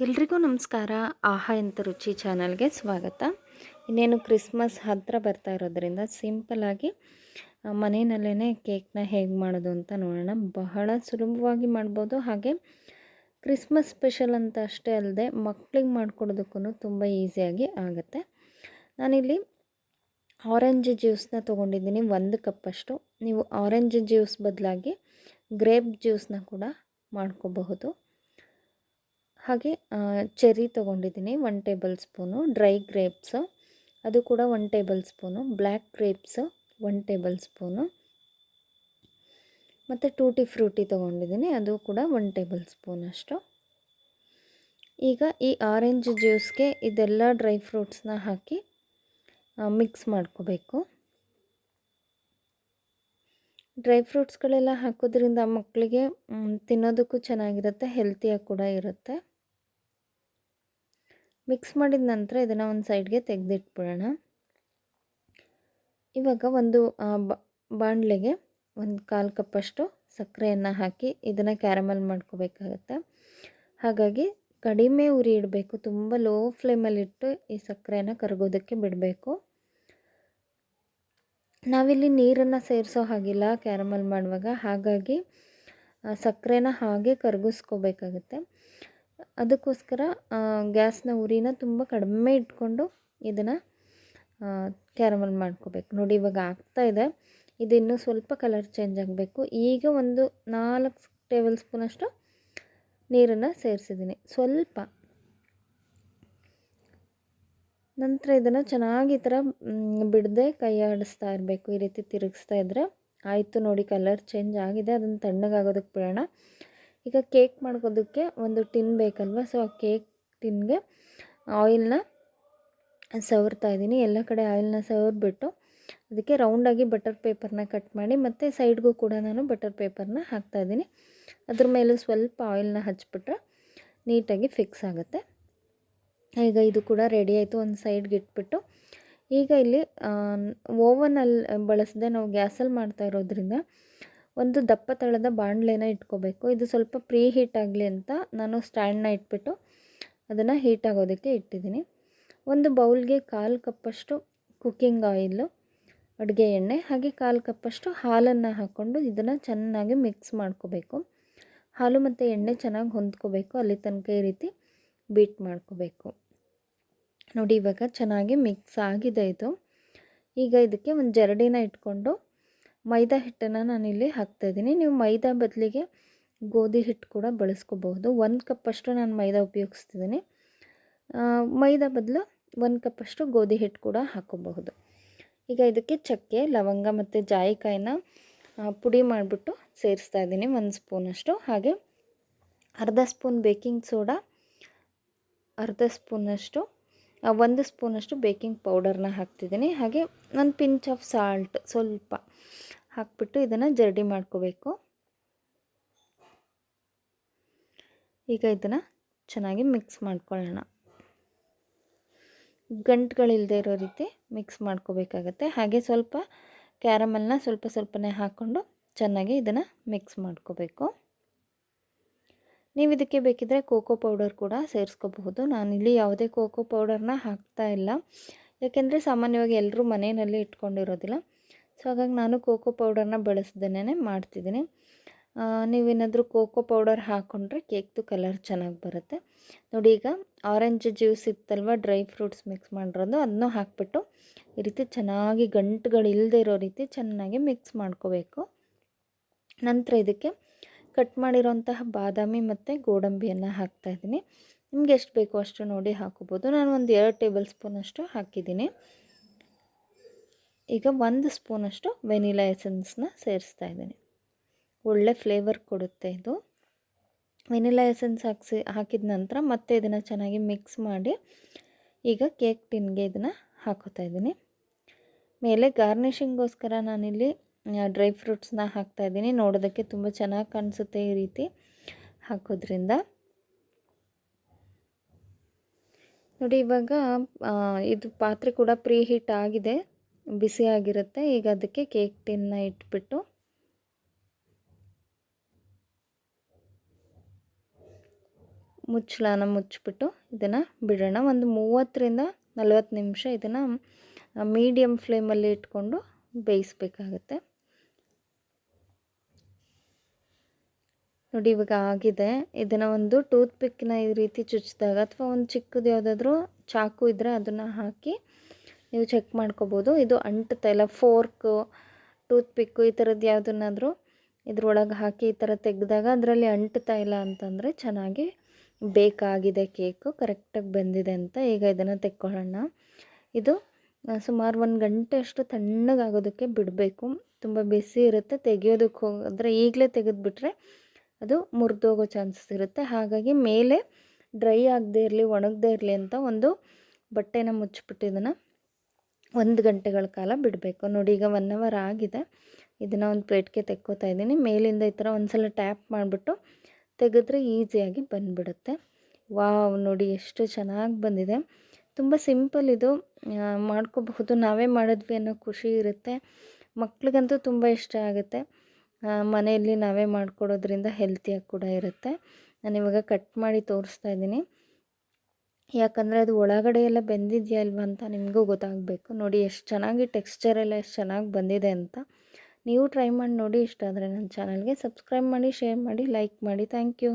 ಎಲ್ರಿಗೂ ನಮಸ್ಕಾರ. ಆಹಾ ಎಂತ ರುಚಿ ಚಾನಲ್ಗೆ ಸ್ವಾಗತ. ಇನ್ನೇನು ಕ್ರಿಸ್ಮಸ್ ಹತ್ತಿರ ಬರ್ತಾ ಇರೋದ್ರಿಂದ ಸಿಂಪಲಾಗಿ ಮನೆಯಲ್ಲೇ ಕೇಕ್ನ ಹೇಗೆ ಮಾಡೋದು ಅಂತ ನೋಡೋಣ. ಬಹಳ ಸುಲಭವಾಗಿ ಮಾಡ್ಬೋದು. ಹಾಗೆ ಕ್ರಿಸ್ಮಸ್ ಸ್ಪೆಷಲ್ ಅಂತ ಅಷ್ಟೇ ಅಲ್ಲದೆ ಮಕ್ಳಿಗೆ ಮಾಡಿಕೊಡೋದಕ್ಕೂ ತುಂಬ ಈಸಿಯಾಗಿ ಆಗುತ್ತೆ. ನಾನಿಲ್ಲಿ ಆರೆಂಜ್ ಜ್ಯೂಸನ್ನ ತೊಗೊಂಡಿದ್ದೀನಿ ಒಂದು ಕಪ್ಪಷ್ಟು. ನೀವು ಆರೆಂಜ್ ಜ್ಯೂಸ್ ಬದಲಾಗಿ ಗ್ರೇಪ್ ಜ್ಯೂಸನ್ನ ಕೂಡ ಮಾಡ್ಕೋಬಹುದು. ಹಾಗೆ ಚೆರ್ರಿ ತೊಗೊಂಡಿದ್ದೀನಿ one tablespoon dry grapes ಅದು ಕೂಡ one tablespoon black grapes one tablespoon ಮತ್ತು ಟೂಟಿ ಫ್ರೂಟಿ ತೊಗೊಂಡಿದ್ದೀನಿ, ಅದು ಕೂಡ ಒನ್ ಟೇಬಲ್ ಸ್ಪೂನ್ ಅಷ್ಟು. ಈಗ ಈ ಆರೆಂಜ್ ಜ್ಯೂಸ್ಗೆ ಇದೆಲ್ಲ ಡ್ರೈ ಫ್ರೂಟ್ಸ್ನ ಹಾಕಿ ಮಿಕ್ಸ್ ಮಾಡ್ಕೋಬೇಕು. ಡ್ರೈ ಫ್ರೂಟ್ಸ್ಗಳೆಲ್ಲ ಹಾಕೋದ್ರಿಂದ ಮಕ್ಕಳಿಗೆ ತಿನ್ನೋದಕ್ಕೂ ಚೆನ್ನಾಗಿರುತ್ತೆ ಹೆಲ್ತಿಯಾಗಿ ಕೂಡ ಇರುತ್ತೆ. ಮಿಕ್ಸ್ ಮಾಡಿದ ನಂತರ ಇದನ್ನು ಒಂದು ಸೈಡ್ಗೆ ತೆಗೆದಿಟ್ಬಿಡೋಣ. ಇವಾಗ ಒಂದು ಬಾಣಲೆಗೆ ಒಂದು ಕಾಲು ಕಪ್ಪಷ್ಟು ಸಕ್ಕರೆಯನ್ನು ಹಾಕಿ ಇದನ್ನು ಕ್ಯಾರಮಲ್ ಮಾಡ್ಕೋಬೇಕಾಗತ್ತೆ. ಹಾಗಾಗಿ ಕಡಿಮೆ ಉರಿ ಇಡಬೇಕು, ತುಂಬ ಲೋ ಫ್ಲೇಮಲ್ಲಿಟ್ಟು ಈ ಸಕ್ಕರೆಯನ್ನು ಕರಗೋದಕ್ಕೆ ಬಿಡಬೇಕು. ನಾವಿಲ್ಲಿ ನೀರನ್ನು ಸೇರಿಸೋ ಹಾಗಿಲ್ಲ ಕ್ಯಾರಮಲ್ ಮಾಡುವಾಗ, ಹಾಗಾಗಿ ಸಕ್ಕರೆನ ಹಾಗೆ ಕರಗಿಸ್ಕೋಬೇಕಾಗತ್ತೆ. ಅದಕ್ಕೋಸ್ಕರ ಗ್ಯಾಸ್ನ ಉರಿನ ತುಂಬ ಕಡಿಮೆ ಇಟ್ಕೊಂಡು ಇದನ್ನು ಕ್ಯಾರಮಲ್ ಮಾಡ್ಕೋಬೇಕು. ನೋಡಿ, ಇವಾಗ ಇದೆ ಇದು. ಇನ್ನೂ ಸ್ವಲ್ಪ ಕಲರ್ ಚೇಂಜ್ ಆಗಬೇಕು. ಈಗ ಒಂದು ನಾಲ್ಕು ಟೇಬಲ್ ಸ್ಪೂನಷ್ಟು ನೀರನ್ನು ಸೇರಿಸಿದ್ದೀನಿ. ಸ್ವಲ್ಪ. ನಂತರ ಇದನ್ನು ಚೆನ್ನಾಗಿ ಈ ಥರ ಬಿಡದೆ ಕೈ ಆಡಿಸ್ತಾ ಇರಬೇಕು. ಈ ರೀತಿ ತಿರುಗಿಸ್ತಾ ಇದ್ದರೆ ಆಯಿತು ನೋಡಿ, ಕಲರ್ ಚೇಂಜ್ ಆಗಿದೆ. ಅದನ್ನು ತಣ್ಣಗಾಗೋದಕ್ಕೆ ಬಿಡೋಣ. ಈಗ ಕೇಕ್ ಮಾಡ್ಕೋದಕ್ಕೆ ಒಂದು ಟಿನ್ ಬೇಕಲ್ವ? ಸೊ ಆ ಕೇಕ್ ಟಿನ್ಗೆ ಆಯಿಲ್ನ ಸವರ್ತಾ ಇದ್ದೀನಿ. ಎಲ್ಲ ಕಡೆ ಆಯಿಲ್ನ ಸವರ್ಬಿಟ್ಟು ಅದಕ್ಕೆ ರೌಂಡಾಗಿ ಬಟರ್ ಪೇಪರ್ನ ಕಟ್ ಮಾಡಿ ಮತ್ತು ಸೈಡ್ಗೂ ಕೂಡ ನಾನು ಬಟರ್ ಪೇಪರ್ನ ಹಾಕ್ತಾಯಿದ್ದೀನಿ ಅದ್ರ ಮೇಲೆ ಸ್ವಲ್ಪ ಆಯಿಲ್ನ ಹಚ್ಚಿಬಿಟ್ರೆ ನೀಟಾಗಿ ಫಿಕ್ಸ್ ಆಗುತ್ತೆ. ಈಗ ಇದು ಕೂಡ ರೆಡಿ ಆಯಿತು. ಒಂದು ಸೈಡ್ಗೆ ಇಟ್ಬಿಟ್ಟು ಈಗ ಇಲ್ಲಿ ಓವನಲ್ಲಿ ಬಳಸದೆ ನಾವು ಗ್ಯಾಸಲ್ಲಿ ಮಾಡ್ತಾ ಇರೋದ್ರಿಂದ ಒಂದು ದಪ್ಪ ತಳದ ಬಾಣಲೆನ ಇಟ್ಕೋಬೇಕು. ಇದು ಸ್ವಲ್ಪ ಪ್ರೀ ಹೀಟ್ ಆಗಲಿ ಅಂತ ನಾನು ಸ್ಟ್ಯಾಂಡ್ನ ಇಟ್ಬಿಟ್ಟು ಅದನ್ನು ಹೀಟ್ ಆಗೋದಕ್ಕೆ ಇಟ್ಟಿದ್ದೀನಿ. ಒಂದು ಬೌಲ್ಗೆ ಕಾಲು ಕಪ್ಪಷ್ಟು ಕುಕ್ಕಿಂಗ್ ಆಯಿಲು, ಅಡುಗೆ ಎಣ್ಣೆ, ಹಾಗೆ ಕಾಲು ಕಪ್ಪಷ್ಟು ಹಾಲನ್ನು ಹಾಕ್ಕೊಂಡು ಇದನ್ನು ಚೆನ್ನಾಗಿ ಮಿಕ್ಸ್ ಮಾಡ್ಕೋಬೇಕು. ಹಾಲು ಮತ್ತು ಎಣ್ಣೆ ಚೆನ್ನಾಗಿ ಹೊಂದ್ಕೋಬೇಕು. ಅಲ್ಲಿ ತನಕ ಈ ರೀತಿ ಬೀಟ್ ಮಾಡ್ಕೋಬೇಕು. ನೋಡಿ, ಇವಾಗ ಚೆನ್ನಾಗಿ ಮಿಕ್ಸ್ ಆಗಿದೆ ಇದು. ಈಗ ಇದಕ್ಕೆ ಒಂದು ಜರಡಿನ ಇಟ್ಕೊಂಡು ಮೈದಾ ಹಿಟ್ಟನ್ನು ನಾನಿಲ್ಲಿ ಹಾಕ್ತಾಯಿದ್ದೀನಿ ನೀವು ಮೈದಾ ಬದಲಿಗೆ ಗೋಧಿ ಹಿಟ್ಟು ಕೂಡ ಬಳಸ್ಕೋಬಹುದು. ಒಂದು ಕಪ್ಪಷ್ಟು ನಾನು ಮೈದಾ ಉಪಯೋಗಿಸ್ತಿದ್ದೀನಿ. ಮೈದಾ ಬದಲು ಒಂದು ಕಪ್ಪಷ್ಟು ಗೋಧಿ ಹಿಟ್ಟು ಕೂಡ ಹಾಕೋಬಹುದು. ಈಗ ಇದಕ್ಕೆ ಚಕ್ಕೆ, ಲವಂಗ ಮತ್ತು ಜಾಯಿಕಾಯಿನ ಪುಡಿ ಮಾಡಿಬಿಟ್ಟು ಸೇರಿಸ್ತಾ ಇದ್ದೀನಿ. ಒಂದು ಸ್ಪೂನಷ್ಟು ಹಾಗೆ ಅರ್ಧ ಸ್ಪೂನ್ ಬೇಕಿಂಗ್ ಸೋಡಾ, ಅರ್ಧ ಸ್ಪೂನಷ್ಟು ಒಂದು ಸ್ಪೂನಷ್ಟು ಬೇಕಿಂಗ್ ಪೌಡರ್ನ ಹಾಕ್ತಿದ್ದೀನಿ. ಹಾಗೆ ಒಂದು ಪಿಂಚ್ ಆಫ್ ಸಾಲ್ಟ್ ಸ್ವಲ್ಪ ಹಾಕ್ಬಿಟ್ಟು ಇದನ್ನು ಜರಡಿ ಮಾಡ್ಕೋಬೇಕು. ಈಗ ಇದನ್ನು ಚೆನ್ನಾಗಿ ಮಿಕ್ಸ್ ಮಾಡ್ಕೊಳ್ಳೋಣ. ಗಂಟುಗಳಿಲ್ಲದೆ ಇರೋ ರೀತಿ ಮಿಕ್ಸ್ ಮಾಡ್ಕೋಬೇಕಾಗತ್ತೆ. ಹಾಗೆ ಸ್ವಲ್ಪ ಕ್ಯಾರಮಲ್ನ ಸ್ವಲ್ಪ ಸ್ವಲ್ಪನೇ ಹಾಕ್ಕೊಂಡು ಚೆನ್ನಾಗಿ ಇದನ್ನು ಮಿಕ್ಸ್ ಮಾಡ್ಕೋಬೇಕು. ನೀವು ಇದಕ್ಕೆ ಬೇಕಿದ್ದರೆ ಕೋಕೋ ಪೌಡರ್ ಕೂಡ ಸೇರಿಸ್ಕೋಬಹುದು. ನಾನಿಲ್ಲಿ ಯಾವುದೇ ಕೋಕೋ ಪೌಡರ್ನ ಹಾಕ್ತಾ ಇಲ್ಲ. ಯಾಕೆಂದರೆ ಸಾಮಾನ್ಯವಾಗಿ ಎಲ್ಲರೂ ಮನೆಯಲ್ಲಿ ಇಟ್ಕೊಂಡಿರೋದಿಲ್ಲ. ಸೊ, ಹಾಗಾಗಿ ನಾನು ಕೋಕೋ ಪೌಡರ್ನ ಬಳಸಿದ್ದೇನೆ ಮಾಡ್ತಿದ್ದೀನಿ. ನೀವೇನಾದರೂ ಕೋಕೋ ಪೌಡರ್ ಹಾಕ್ಕೊಂಡ್ರೆ ಕೇಕ್ದು ಕಲರ್ ಚೆನ್ನಾಗಿ ಬರುತ್ತೆ. ನೋಡಿ, ಈಗ ಆರೆಂಜ್ ಜ್ಯೂಸ್ ಇತ್ತಲ್ವ, ಡ್ರೈ ಫ್ರೂಟ್ಸ್ ಮಿಕ್ಸ್ ಮಾಡಿರೋದು ಅದನ್ನೂ ಹಾಕ್ಬಿಟ್ಟು ಈ ರೀತಿ ಚೆನ್ನಾಗಿ ಗಂಟುಗಳು ಇಲ್ಲದೆ ಇರೋ ರೀತಿ ಚೆನ್ನಾಗಿ ಮಿಕ್ಸ್ ಮಾಡ್ಕೋಬೇಕು. ನಂತರ ಇದಕ್ಕೆ ಕಟ್ ಮಾಡಿರೋಂತಹ ಬಾದಾಮಿ ಮತ್ತು ಗೋಡಂಬಿಯನ್ನು ಹಾಕ್ತಾಯಿದ್ದೀನಿ ನಿಮ್ಗೆ ಎಷ್ಟು ಬೇಕೋ ಅಷ್ಟು ನೋಡಿ ಹಾಕೋಬೋದು. ನಾನು ಒಂದು ಎರಡು ಟೇಬಲ್ ಸ್ಪೂನಷ್ಟು ಹಾಕಿದ್ದೀನಿ. ಈಗ ಒಂದು ಸ್ಪೂನಷ್ಟು ವೆನಿಲಾ ಎಸೆನ್ಸ್ನ ಸೇರಿಸ್ತಾ ಇದ್ದೀನಿ. ಒಳ್ಳೆ ಫ್ಲೇವರ್ ಕೊಡುತ್ತೆ ಇದು. ವೆನಿಲಾ ಎಸೆನ್ಸ್ ಹಾಕ್ಸಿ, ಹಾಕಿದ ನಂತರ ಮತ್ತೆ ಇದನ್ನು ಚೆನ್ನಾಗಿ ಮಿಕ್ಸ್ ಮಾಡಿ ಈಗ ಕೇಕ್ ಟಿನ್ಗೆ ಇದನ್ನು ಹಾಕೋತಾ ಇದ್ದೀನಿ. ಮೇಲೆ ಗಾರ್ನಿಷಿಂಗೋಸ್ಕರ ನಾನಿಲ್ಲಿ ಡ್ರೈ ಫ್ರೂಟ್ಸ್ನ ಹಾಕ್ತಾಯಿದ್ದೀನಿ ನೋಡೋದಕ್ಕೆ ತುಂಬ ಚೆನ್ನಾಗಿ ಕಾಣಿಸುತ್ತೆ ಈ ರೀತಿ ಹಾಕೋದ್ರಿಂದ. ನೋಡಿ, ಇವಾಗ ಇದು ಪಾತ್ರೆ ಕೂಡ ಪ್ರೀ ಹೀಟ್ ಆಗಿದೆ, ಬಿಸಿ ಆಗಿರುತ್ತೆ. ಈಗ ಅದಕ್ಕೆ ಕೇಕ್ ಟಿನ್ನ ಇಟ್ಬಿಟ್ಟು ಮುಚ್ಚಳನ ಮುಚ್ಚಿಬಿಟ್ಟು ಇದನ್ನು ಬಿಡೋಣ. ಒಂದು ಮೂವತ್ತರಿಂದ ನಲ್ವತ್ತು ನಿಮಿಷ ಇದನ್ನು ಮೀಡಿಯಮ್ ಫ್ಲೇಮಲ್ಲಿ ಇಟ್ಕೊಂಡು ಬೇಯಿಸ್ಬೇಕಾಗತ್ತೆ. ನೋಡಿ ಇವಾಗ ಆಗಿದೆ. ಇದನ್ನು ಒಂದು ಟೂತ್ ಪಿಕ್ನ ಈ ರೀತಿ ಚುಚ್ಚಿದಾಗ ಅಥವಾ ಒಂದು ಚಿಕ್ಕದು ಯಾವುದಾದ್ರೂ ಚಾಕು ಇದ್ದರೆ ಅದನ್ನು ಹಾಕಿ ನೀವು ಚೆಕ್ ಮಾಡ್ಕೋಬೋದು. ಇದು ಅಂಟುತ್ತಾ ಇಲ್ಲ, ಫೋರ್ಕು ಟೂತ್ ಪಿಕ್ಕು ಈ ಥರದ್ದು ಯಾವುದನ್ನಾದರೂ ಇದ್ರೊಳಗೆ ಹಾಕಿ ಈ ಥರ ತೆಗೆದಾಗ ಅದರಲ್ಲಿ ಅಂಟುತ್ತಾ ಇಲ್ಲ ಅಂತಂದರೆ ಚೆನ್ನಾಗಿ ಬೇಕಾಗಿದೆ ಕೇಕು, ಕರೆಕ್ಟಾಗಿ ಬಂದಿದೆ ಅಂತ ಈಗ ಇದನ್ನು ತೆಕ್ಕೊಳ್ಳೋಣ. ಇದು ಸುಮಾರು ಒಂದು ಗಂಟೆ ಅಷ್ಟು ತಣ್ಣಗಾಗೋದಕ್ಕೆ ಬಿಡಬೇಕು. ತುಂಬ ಬಿಸಿ ಇರುತ್ತೆ, ತೆಗೆಯೋದಕ್ಕೆ ಹೋದರೆ ಈಗಲೇ ತೆಗೆದುಬಿಟ್ರೆ ಅದು ಮುರಿದೋಗೋ ಚಾನ್ಸಸ್ ಇರುತ್ತೆ. ಹಾಗಾಗಿ ಮೇಲೆ ಡ್ರೈ ಆಗದೇ ಇರಲಿ, ಒಣಗದೇ ಇರಲಿ ಅಂತ ಒಂದು ಬಟ್ಟೆನ ಮುಚ್ಚಿಬಿಟ್ಟು ಇದನ್ನು ಒಂದು ಗಂಟೆಗಳ ಕಾಲ ಬಿಡಬೇಕು. ನೋಡಿ, ಈಗ ಒನ್ ಅವರ್ ಆಗಿದೆ. ಇದನ್ನು ಒಂದು ಪ್ಲೇಟ್ಗೆ ತೆಕ್ಕೋತಾ ಇದ್ದೀನಿ. ಮೇಲಿಂದ ಈ ಥರ ಒಂದು ಸಲ ಟ್ಯಾಪ್ ಮಾಡಿಬಿಟ್ಟು ತೆಗೆದ್ರೆ ಈಸಿಯಾಗಿ ಬಂದುಬಿಡುತ್ತೆ. ವಾವ್, ನೋಡಿ ಎಷ್ಟು ಚೆನ್ನಾಗಿ ಬಂದಿದೆ. ತುಂಬ ಸಿಂಪಲ್ ಇದು. ಮಾಡ್ಕೋಬಹುದು. ನಾವೇ ಮಾಡಿದ್ವಿ ಅನ್ನೋ ಖುಷಿ ಇರುತ್ತೆ. ಮಕ್ಳಿಗಂತೂ ತುಂಬ ಇಷ್ಟ ಆಗುತ್ತೆ. ಮನೆಯಲ್ಲಿ ನಾವೇ ಮಾಡಿಕೊಡೋದ್ರಿಂದ ಹೆಲ್ತಿಯಾಗಿ ಕೂಡ ಇರುತ್ತೆ. ನಾನು ಇವಾಗ ಕಟ್ ಮಾಡಿ ತೋರಿಸ್ತಾ ಇದ್ದೀನಿ. ಯಾಕಂದರೆ ಅದು ಒಳಗಡೆ ಎಲ್ಲ ಬೆಂದಿದೆಯಾ ಇಲ್ವಾ ಅಂತ ನಿಮಗೂ ಗೊತ್ತಾಗಬೇಕು. ನೋಡಿ ಎಷ್ಟು ಚೆನ್ನಾಗಿ ಟೆಕ್ಸ್ಚರ್ ಎಲ್ಲ ಎಷ್ಟು ಚೆನ್ನಾಗಿ ಬಂದಿದೆ ಅಂತ. ನೀವು ಟ್ರೈ ಮಾಡಿ ನೋಡಿ ಇಷ್ಟ ಆದರೆ ನನ್ನ ಚಾನಲ್ಗೆ ಸಬ್ಸ್ಕ್ರೈಬ್ ಮಾಡಿ ಶೇರ್ ಮಾಡಿ ಲೈಕ್ ಮಾಡಿ. Thank you